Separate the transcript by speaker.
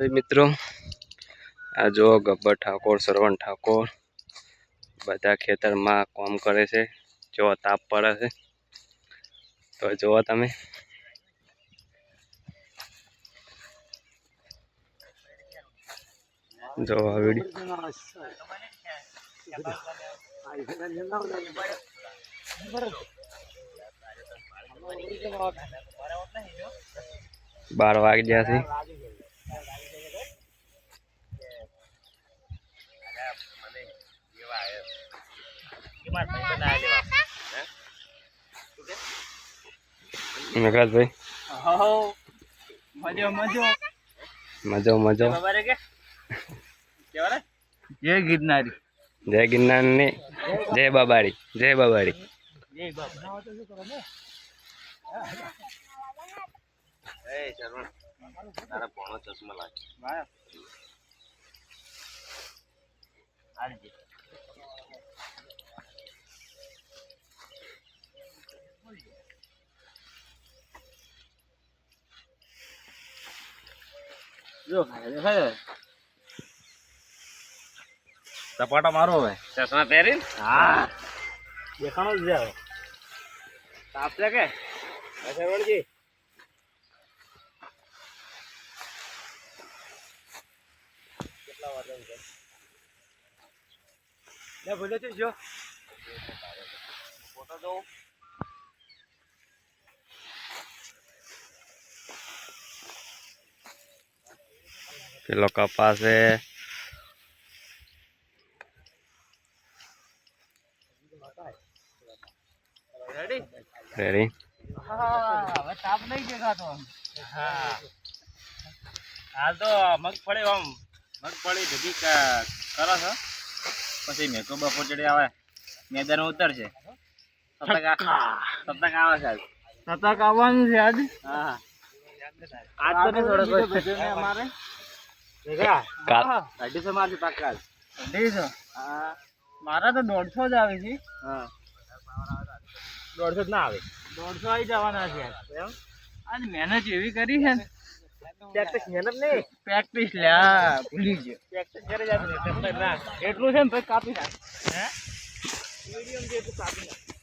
Speaker 1: મિત્રો, આ જો ગબ્બર ઠાકોર, સરવણ ઠાકોર, બધા ખેતરમાં કામ કરે છે. જો તાપ પડે છે. તો જુઓ તમે. જો આ વીડિયો. બાર વાગ્યા છે. મેઘરાજભાઈ
Speaker 2: મજો મજો
Speaker 1: મજો મજો
Speaker 2: જય ગિરનારી
Speaker 1: જય ગિરનાર ને જય બાબાડી જય બાબાડી
Speaker 2: જય બાબા એ શરવણ તારા પોણો ચશ્મા લાગે. હાલજી જો સપાટા મારો હવે. ચશ્મા પહેરીને? હા. દેખાણો જ જાવ હવે. તાપ છે કે વળજી કેટલા વાગે છે? લે ભલે છે જો ફોટો જોઉં
Speaker 1: પેલો કપાસ છે
Speaker 2: રેડી
Speaker 1: રેડી
Speaker 2: હવે તાપ નહીં દેખાતો હા. હાલ તો મગફળી આમ મગફળી ભેગી કરો છો. પછી મેકો બપોર ચડી આવે મેદાન ઉતરશે સતક સતક આવે છે. સતક આવવાનું છે આજ હા આજ તો થોડો અમારે અઢીસો અઢીસો? મારા તો દોઢસો જ આવે છે. હા. દોઢસો જ ના આવે. દોઢસો આવી જવાના છે. એમ? આજ મહેનત એવી કરી છે ને. પ્રેક્ટિસ મહેનત નહીં. પ્રેક્ટિસ લ્યા ભૂલી ગયો. પ્રેક્ટિસ કરી જાય ના એટલું છે ને તો કાપી નાખ. હે? મીડિયમ જેટલું કાપી નાખ.